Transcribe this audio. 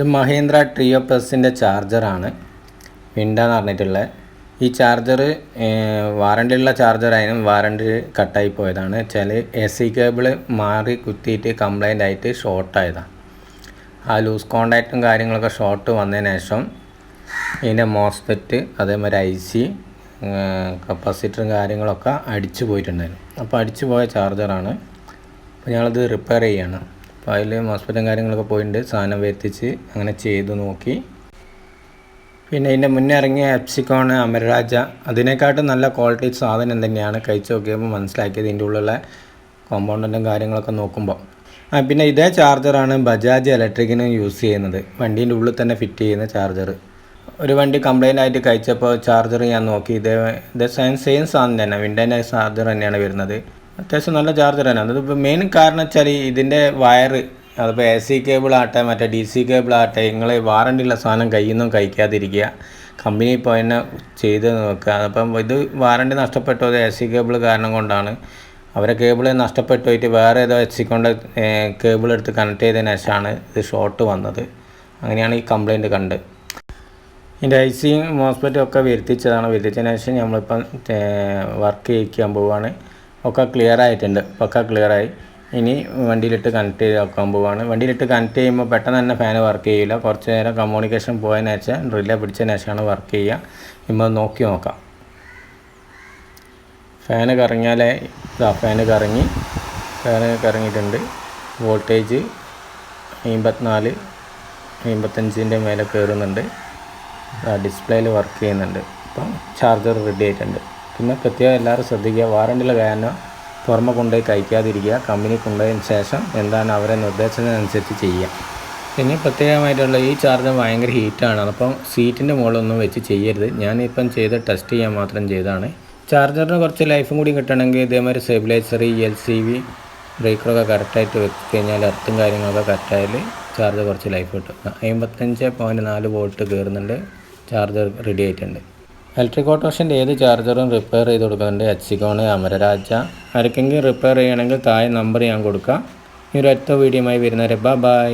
ഇത് മഹീന്ദ്ര ട്രിയോ പ്ലസിന്റെ ചാർജറാണ് മിണ്ട എന്ന് പറഞ്ഞിട്ടുള്ള. ഈ ചാർജർ വാറണ്ടി ഉള്ള ചാർജറായാലും വാറണ്ടി കട്ടായി പോയതാണ്. ചില എ സി കേബിൾ മാറി കുത്തിയിട്ട് കംപ്ലൈന്റ് ആയിട്ട് ഷോർട്ടായതാണ് ആ ലൂസ് കോണ്ടാക്റ്റും കാര്യങ്ങളൊക്കെ ഷോർട്ട് വന്നതിന് ശേഷം ഇതിന്റെ മോസ്ഫെറ്റ് അതേമാതിരി ഐ സി കപ്പാസിറ്ററും കാര്യങ്ങളൊക്കെ അടിച്ചു പോയിട്ടുണ്ടായിരുന്നു. അപ്പോൾ അടിച്ചു പോയ ചാർജറാണ് അപ്പോൾ ഞങ്ങളത് റിപ്പയർ ചെയ്യാണ്. അപ്പോൾ അതിൽ മോസ്ഫെറ്റും കാര്യങ്ങളൊക്കെ പോയിട്ടുണ്ട് സാധനം വരുത്തിച്ച് അങ്ങനെ ചെയ്തു നോക്കി. പിന്നെ ഇതിന്റെ മുന്നേ ഇറങ്ങിയ എപ്സിക്കോൺ അമരരാജ അതിനെക്കാട്ടും നല്ല ക്വാളിറ്റി സാധനം തന്നെയാണ് കഴിച്ച് നോക്കിയപ്പോൾ മനസ്സിലാക്കിയത് ഇതിന്റെ ഉള്ളിലുള്ള കോമ്പൗണ്ടും കാര്യങ്ങളൊക്കെ നോക്കുമ്പോൾ ആ പിന്നെ ഇതേ ചാർജറാണ് ബജാജ് ഇലക്ട്രിക്കിന് യൂസ് ചെയ്യുന്നത്. വണ്ടീന്റെ ഉള്ളിൽ തന്നെ ഫിറ്റ് ചെയ്യുന്ന ചാർജർ ഒരു വണ്ടി കംപ്ലൈന്റ് ആയിട്ട് കഴിച്ചപ്പോൾ ചാർജർ ഞാൻ നോക്കി. ഇതേ ഇതേ സെയിം സെയിം സാധനം തന്നെ. വിൻഡേന്റെ ചാർജർ തന്നെയാണ് വരുന്നത്. അത്യാവശ്യം നല്ല ചാർജർ തന്നെയാണ്. അതിപ്പോൾ മെയിൻ കാരണം വെച്ചാൽ ഇതിന്റെ വയറ് അതിപ്പോൾ എ സി കേബിൾ ആട്ടെ മറ്റേ ഡി സി കേബിൾ ആട്ടെ നിങ്ങൾ വാറണ്ടി ഉള്ള സാധനം കയ്യിൽ നിന്നും കഴിക്കാതിരിക്കുക. കമ്പനി ഇപ്പോൾ തന്നെ ചെയ്ത് നോക്കുക. അപ്പം ഇത് വാറണ്ടി നഷ്ടപ്പെട്ടത് എ സി കേബിൾ കാരണം കൊണ്ടാണ്. അവരെ കേബിൾ നഷ്ടപ്പെട്ടു പോയിട്ട് വേറെ ഏതോ എച്ച് കൊണ്ട് കേബിൾ എടുത്ത് കണക്ട് ചെയ്തതിന് ശേഷമാണ് ഇത് ഷോർട്ട് വന്നത്. അങ്ങനെയാണ് ഈ കംപ്ലൈന്റ് കണ്ട്. ഇതിന്റെ ഐ സിയും മോസ്പെറ്റും ഒക്കെ വരുത്തിച്ചതാണ്. വരുത്തിച്ചതിന് ശേഷം നമ്മളിപ്പം വർക്ക് ചെയ്യിക്കാൻ പോവുകയാണ് ഒക്കെ ക്ലിയർ ആയിട്ടുണ്ട്. ഒക്കെ ക്ലിയർ ആയി. ഇനി വണ്ടിയിലിട്ട് കണക്ട് ചെയ്ത് വെക്കാൻ പോവുകയാണ് വണ്ടിയിലിട്ട് കണക്ട് ചെയ്യുമ്പോൾ പെട്ടെന്ന് തന്നെ ഫാൻ വർക്ക് ചെയ്യില്ല കുറച്ച് നേരം കമ്മ്യൂണിക്കേഷൻ പോയതിന് ശേഷം ഡ്രില്ല പിടിച്ചതിന് ശേഷമാണ് വർക്ക് ചെയ്യുക. ഇമ്മ നോക്കി നോക്കാം. ഫാന് കറങ്ങിയാലേ ഇതാ ഫാന് കറങ്ങി. ഫാന് കറങ്ങിയിട്ടുണ്ട്. വോൾട്ടേജ് അമ്പത്തിനാല് അമ്പത്തഞ്ചിന്റെ മേലെ കയറുന്നുണ്ട് ഡിസ്പ്ലേയിൽ വർക്ക് ചെയ്യുന്നുണ്ട്. അപ്പം ചാർജർ റെഡി ആയിട്ടുണ്ട്. പിന്നെ പ്രത്യേകം എല്ലാവരും ശ്രദ്ധിക്കുക. വാറണ്ടിയുള്ള കാരണം പുറമെ കൊണ്ടുപോയി കഴിക്കാതിരിക്കുക. കമ്പനി കൊണ്ടുപോയതിന് ശേഷം എന്താണ് അവരെ നിർദ്ദേശത്തിനനുസരിച്ച് ചെയ്യുക. പിന്നെ പ്രത്യേകമായിട്ടുള്ള ഈ ചാർജർ ഭയങ്കര ഹീറ്റാണ് അപ്പം സീറ്റിന്റെ മുകളിലൊന്നും വെച്ച് ചെയ്യരുത്. ഞാനിപ്പം ചെയ്ത് ടെസ്റ്റ് ചെയ്യാൻ മാത്രം ചെയ്തതാണ്. ചാർജറിന് കുറച്ച് ലൈഫും കൂടി കിട്ടണമെങ്കിൽ ഇതേമാതിരി സ്റ്റെബിലൈസർ എൽ സി വി ബ്രേക്കറൊക്കെ കറക്റ്റായിട്ട് വെച്ച് കഴിഞ്ഞാൽ എർത്തും കാര്യങ്ങളൊക്കെ കറക്റ്റായാൽ ചാർജർ കുറച്ച് ലൈഫ് കിട്ടും. അമ്പത്തഞ്ച് പോയിന്റ് നാല് വോൾട്ട് കയറുന്നുണ്ട് ചാർജർ റെഡി ആയിട്ടുണ്ട്. ഇലക്ട്രിക് ഓട്ടോഷന്റെ ഏത് ചാർജറും റിപ്പയർ ചെയ്ത് കൊടുക്കുന്നുണ്ട് എച്ചിക്കോണ് അമരരാജ ആർക്കെങ്കിലും റിപ്പയർ ചെയ്യണമെങ്കിൽ താഴെ നമ്പർ ഞാൻ കൊടുക്കാം. ഈ ഒറ്റ വീഡിയോയുമായി വരുന്നവരെ ബൈ